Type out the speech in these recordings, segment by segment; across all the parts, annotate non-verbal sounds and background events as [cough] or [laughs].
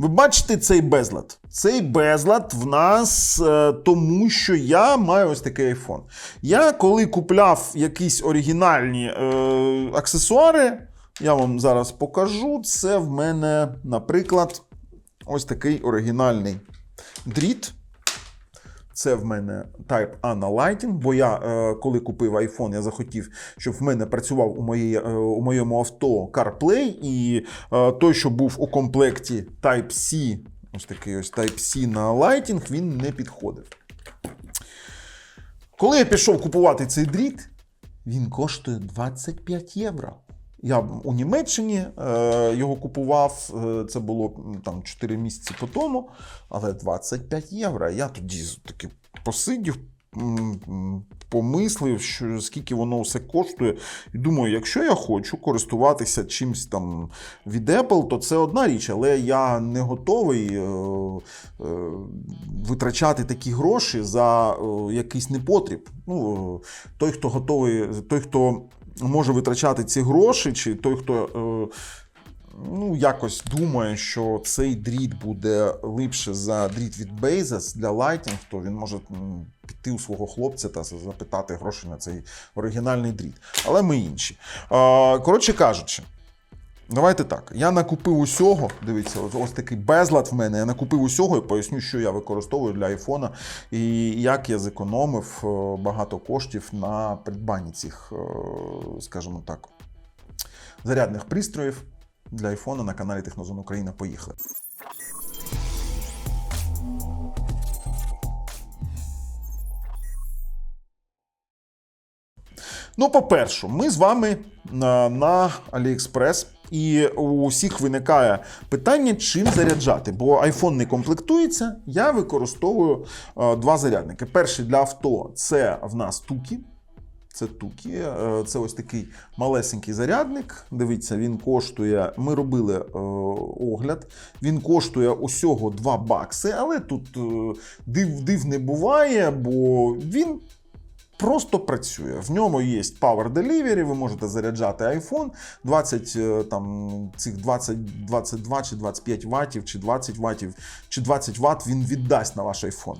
Ви бачите цей безлад? Цей безлад в нас е, тому, що я маю ось такий айфон. Я коли купляв якісь оригінальні е, аксесуари, я вам зараз покажу. Це в мене, наприклад, ось такий оригінальний дріт. Це в мене Type A на Lighting, бо я е, коли купив iPhone, я захотів, щоб в мене працював у, моєї, е, у моєму авто CarPlay, і е, той, що був у комплекті Type-C, ось такий ось Type-C на Lighting, він не підходив. Коли я пішов купувати цей дріт, він коштує 25 євро. Я у Німеччині е, його купував, е, це було там 4 місяці по тому, але 25 євро. Я тоді таки посидів, помислив, що скільки воно все коштує. І думаю, якщо я хочу користуватися чимось там від Apple, то це одна річ, але я не готовий е, е, витрачати такі гроші за е, якийсь непотріб. Ну, е, той, хто готовий, той, хто може витрачати ці гроші, чи той, хто. Е, Ну, якось думає, що цей дріт буде липше за дріт від Bezos для Lighting, то він може піти у свого хлопця та запитати гроші на цей оригінальний дріт. Але ми інші. Коротше кажучи, давайте так. Я накупив усього. Дивіться, ось, такий безлад в мене. Я накупив усього і поясню, що я використовую для айфона і як я зекономив е, багато коштів на придбанні цих, е, скажімо так, зарядних пристроїв для айфона на каналі Технозон Україна. Поїхали. Ну, по-перше, ми з вами на, на AliExpress, і у всіх виникає питання, чим заряджати. Бо iPhone не комплектується. Я використовую е, два зарядники. Перший для авто це в нас Тукі. Це Тукі, Е, це ось такий малесенький зарядник. Дивіться, він коштує. Ми робили е, огляд. Він коштує усього 2 бакси, але тут е, див, див не буває, бо він просто працює. В ньому є Power Delivery, ви можете заряджати iPhone 20, е, там, цих 20, 22 чи 25 ваттів, чи 20 ваттів, чи 20 Вт він віддасть на ваш iPhone.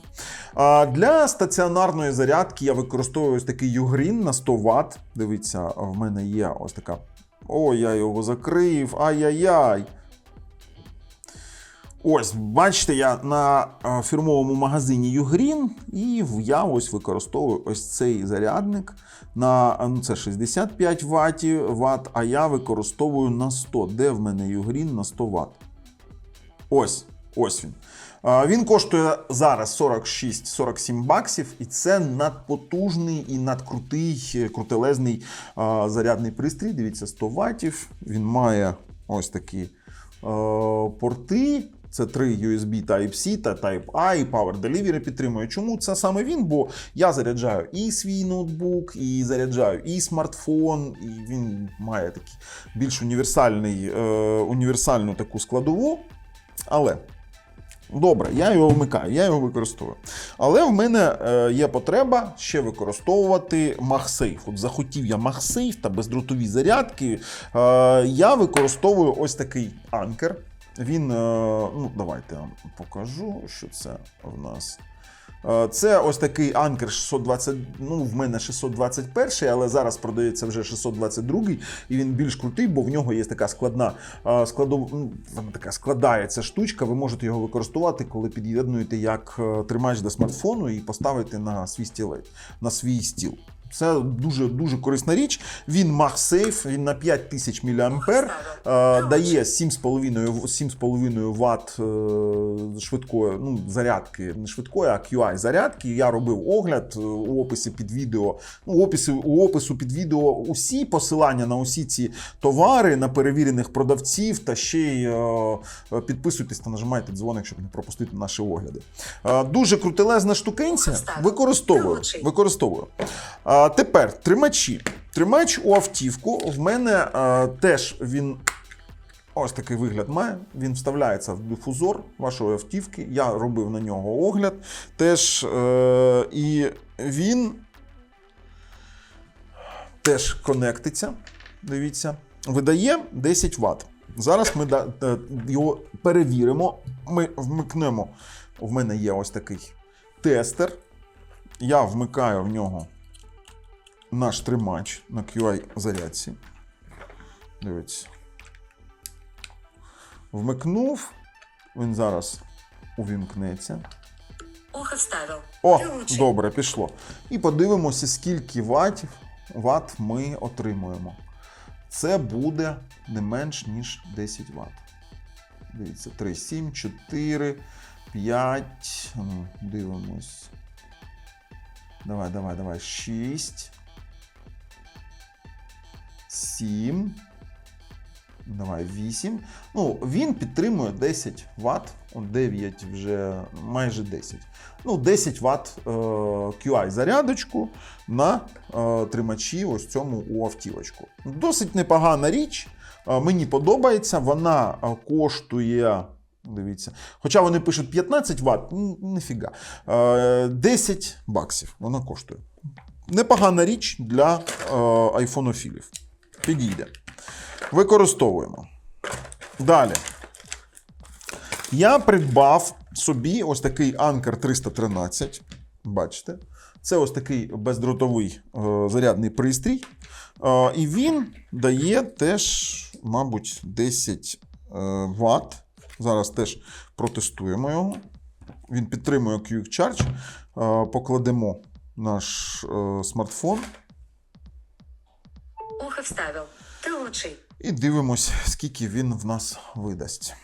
А для стаціонарної зарядки я використовую ось такий Ugreen на 100 Вт. Дивіться, в мене є ось така. Ой, я його закрив. Ай-яй-яй. Ось, бачите, я на е, фірмовому магазині Ugreen, і я ось використовую ось цей зарядник на е, ну, це 65 Вт, Вт, а я використовую на 100. Де в мене Ugreen на 100 Вт? Ось, ось він. Він коштує зараз 46-47 баксів, і це надпотужний і надкрутий, е, крутелезний зарядний пристрій. Дивіться, 100 ваттів. Він має ось такі е, порти. Це три USB Type-C та Type-A і Power Delivery підтримує. Чому це саме він? Бо я заряджаю і свій ноутбук, і заряджаю і смартфон, і він має такий більш універсальний, е, універсальну таку складову. Але добре, я його вмикаю, я його використовую. Але в мене е, є потреба ще використовувати MagSafe. От захотів я MagSafe та бездротові зарядки. Е, я використовую ось такий анкер. Він, е, ну, давайте я вам покажу, що це в нас. Е, Це ось такий анкер 620, ну в мене 621, але зараз продається вже 622, і він більш крутий, бо в нього є така складна е, складов, ну, така складається штучка. Ви можете його використовувати, коли під'єднуєте як тримач до смартфону і поставити на свій стілець, на свій стіл. Це дуже дуже корисна річ. Він MagSafe, він на 5000 мА, е, дає 7,5 7,5 Вт е, швидкої ну, зарядки, не швидкої, а QI зарядки. Я робив огляд е, у описі під відео. Ну, описі, у опису під відео усі посилання на усі ці товари, на перевірених продавців, та ще й підписуйтесь та нажимайте дзвоник, щоб не пропустити наші огляди. Дуже крутелезна штукенця. Використовую. Використовую. А, тепер тримачі. Тримач у автівку в мене е, теж він. Ось такий вигляд має. Він вставляється в дифузор вашої автівки. Я робив на нього огляд. Теж е, і він теж конектиться. Дивіться, видає 10 Вт. Зараз ми е, його перевіримо. Ми вмикнемо. В мене є ось такий тестер. Я вмикаю в нього наш тримач на QI зарядці. Дивіться. Вмикнув. Він зараз увімкнеться. Ухо вставил. О, добре, пішло. І подивимося, скільки ватів, ват ми отримуємо. Це буде не менш ніж 10 Вт. Дивіться, 3, 7, 4, 5. Ну, дивимось. Давай, давай, давай. 6. 7. Давай 8. Ну, він підтримує 10 Вт. 9 вже майже 10. Ну, 10 Вт е, QI зарядочку на е, тримачі ось цьому у автівочку. Досить непогана річ. Е, мені подобається. Вона е, коштує. Дивіться. Хоча вони пишуть 15 Вт, ніфіга. Е, 10 баксів вона коштує. Непогана річ для е, айфонофілів. Підійде. Використовуємо. Далі. Я придбав собі ось такий Anker 313. Бачите? Це ось такий бездротовий е, зарядний пристрій. Е, і він дає теж, мабуть, 10 е, Вт. Зараз теж протестуємо його. Він підтримує Quick Charge. Покладемо наш смартфон Ухо вставил. Ты лучший. і дивимось, скільки він в нас видасть.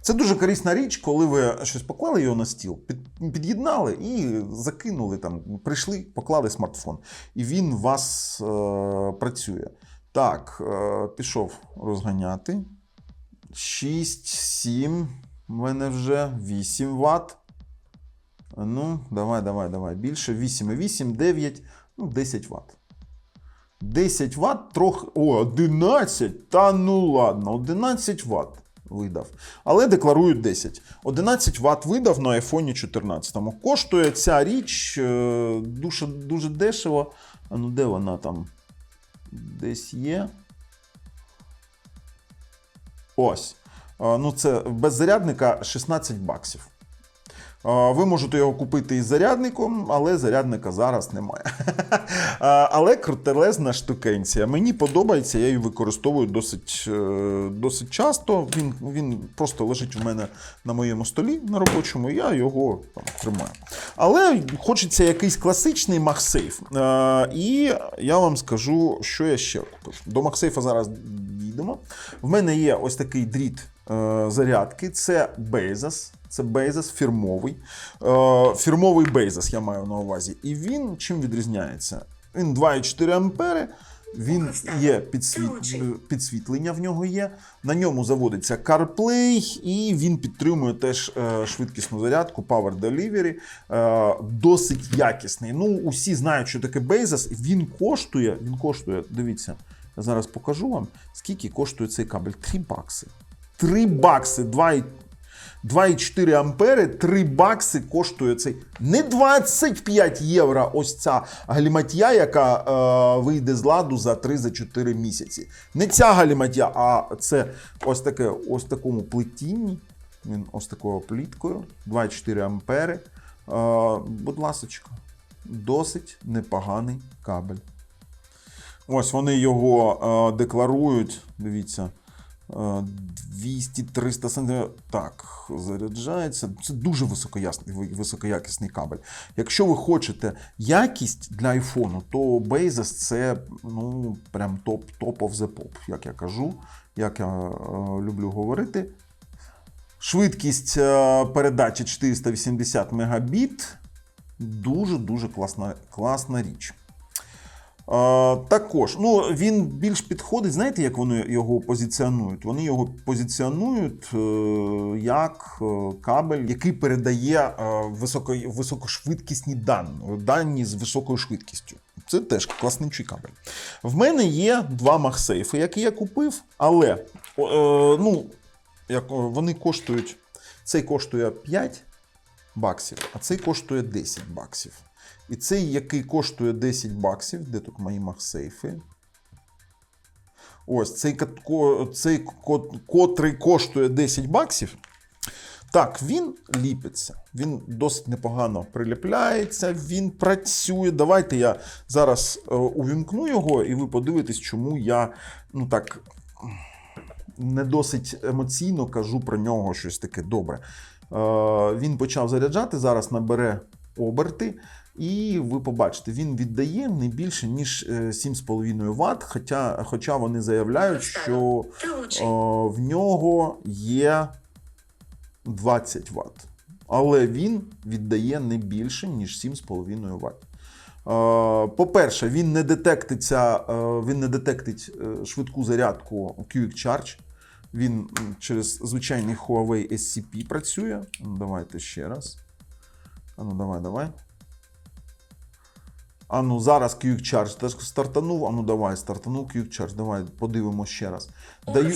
Це дуже корисна річ, коли ви щось поклали його на стіл, під'єднали і закинули там, прийшли, поклали смартфон. І він у вас е, працює. Так, е, пішов розганяти. 6, 7, в мене вже 8 Вт. Ну, давай, давай, давай. Більше. 8,8, 9, ну, 10 Вт. 10 Вт трохи. О, 11. Та ну ладно, 11 Вт видав. Але декларують 10. 11 Вт видав на iPhone 14. Коштує ця річ е, дуже, дуже дешево. А ну де вона там? Десь є. Ось. А, Ну, це без зарядника 16 баксів. Ви можете його купити із зарядником, але зарядника зараз немає. [laughs] Але крутелезна штукенція. Мені подобається, я її використовую досить, е, досить часто. Він, він просто лежить у мене на моєму столі на робочому, і я його там, тримаю. Але хочеться якийсь класичний. Е, І я вам скажу, що я ще купив. До MagSafe зараз дійдемо. В мене є ось такий дріт е, зарядки. Це Bezos. Це Bezos фірмовий. Е, фірмовий Bezos я маю на увазі. І він чим відрізняється? Він 2,4 ампери. Він є підсвіт... підсвітлення в нього є. На ньому заводиться CarPlay, і він підтримує теж е, швидкісну зарядку Power Delivery. Е, досить якісний. Ну, усі знають, що таке Bezos. Він коштує, він коштує, дивіться, я зараз покажу вам, скільки коштує цей кабель. 3 бакси. 3 бакси, 2,4 2,4 ампери, 3 бакси коштує цей не 25 євро. Ось ця галіматія, яка е, вийде з ладу за 3-4 місяці. Не ця галіматія, а це ось таке, ось такому плетінні. Він ось такою пліткою, 2,4 ампери. Е, будь ласочка, досить непоганий кабель. Ось вони його е, декларують. Дивіться. 200-300 см. Так, заряджається. Це дуже високоясний, високоякісний кабель. Якщо ви хочете якість для айфону, то Bezos це ну, прям топ топ of the pop, як я кажу, як я е, люблю говорити. Швидкість е, передачі 480 Мбіт. Дуже-дуже класна, класна річ. Також, ну він більш підходить. Знаєте, як вони його позиціонують? Вони його позиціонують е, як е, кабель, який передає е, високо, високошвидкісні дані, дані з високою швидкістю. Це теж класничий кабель. В мене є два MagSafe, які я купив, але ну, як, вони коштують. Цей коштує 5 баксів, а цей коштує 10 баксів. І цей, який коштує 10 баксів, де тут мої MagSafe? Ось цей, цей котрий коштує 10 баксів. Так, він ліпиться, він досить непогано приліпляється, він працює. Давайте я зараз е, увімкну його, і ви подивитесь, чому я ну так не досить емоційно кажу про нього щось таке добре. Е, він почав заряджати, зараз набере оберти, і ви побачите, він віддає не більше, ніж е, 7,5 Вт, хоча, хоча вони заявляють, що О, в нього є 20 Вт. Але він віддає не більше, ніж 7,5 Вт. Е, По-перше, він не детектиться, е, він не детектить е, швидку зарядку Quick Charge. Він через звичайний Huawei SCP працює. Давайте ще раз. А ну, давай, давай. А ну зараз Quick Charge теж стартанув. А ну давай, стартанув Quick Charge. Давай подивимося ще раз. Даю.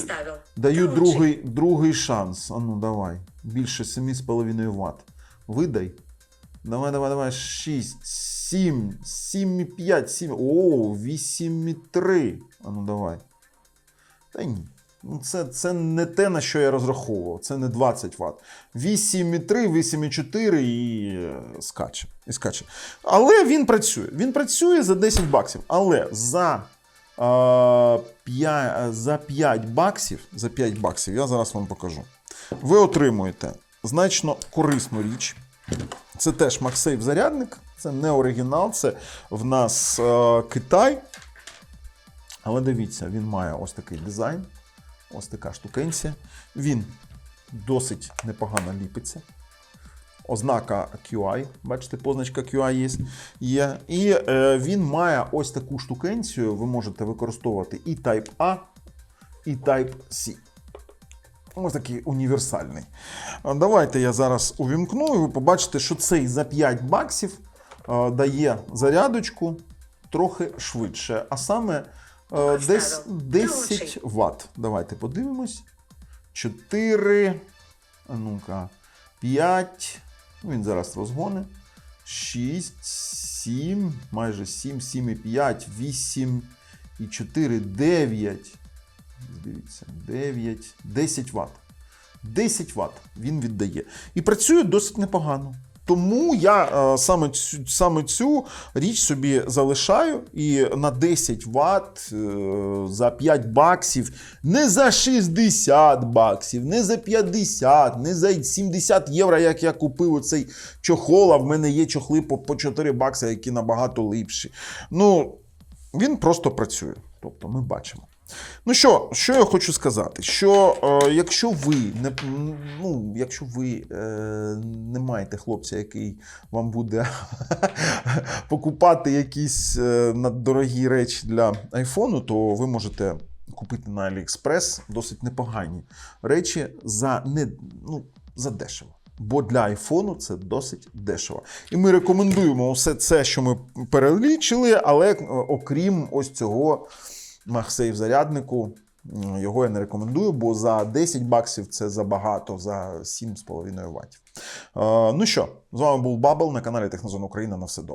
Даю другий, другий шанс. А ну давай. Більше 7,5 Вт. Видай. Давай, давай, давай. 6, 7, 7,5, 7. О, 8,3. А ну давай. Та ні. Ну, Це, це не те, на що я розраховував. Це не 20 Вт. 8,3, 8,4 і е, скаче. І скаче. Але він працює. Він працює за 10 баксів. Але за, е, 5, за 5 баксів, за 5 баксів, я зараз вам покажу. Ви отримуєте значно корисну річ. Це теж MagSafe зарядник, це не оригінал, це в нас е, Китай. Але дивіться, він має ось такий дизайн, ось така штукенція. Він досить непогано ліпиться. Ознака QI, бачите, позначка QI є. І е, він має ось таку штукенцію. Ви можете використовувати і Type A, і Type C. Ось такий універсальний. Давайте я зараз увімкну, і ви побачите, що цей за 5 баксів е, дає зарядочку трохи швидше, а саме. Десь 10 лучший. Вт. Давайте подивимось. 4, ну-ка, 5. Ну, він зараз розгоне. 6, 7, майже 7, 7,5, 8 і 4, 9. Дивіться, 9, 10 Вт. 10 Вт він віддає. І працює досить непогано. Тому я е, саме, цю, саме цю річ собі залишаю і на 10 Вт е, за 5 баксів, не за 60 баксів, не за 50, не за 70 євро, як я купив оцей чохол, а в мене є чохли по, по 4 бакси, які набагато липші. Ну, він просто працює. Тобто ми бачимо. Ну що, що я хочу сказати? Що е, якщо ви не ну, якщо ви е, не маєте хлопця, який вам буде [laughs] покупати якісь е, наддорогі речі для айфону, то ви можете купити на AliExpress досить непогані речі за не ну, за дешево. Бо для айфону це досить дешево. І ми рекомендуємо все це, що ми перелічили, але е, окрім ось цього MagSafe заряднику, його я не рекомендую, бо за 10 баксів це забагато, за 7,5 Вт. Е, ну що, з вами був Бабл на каналі Технозон Україна. На все добре.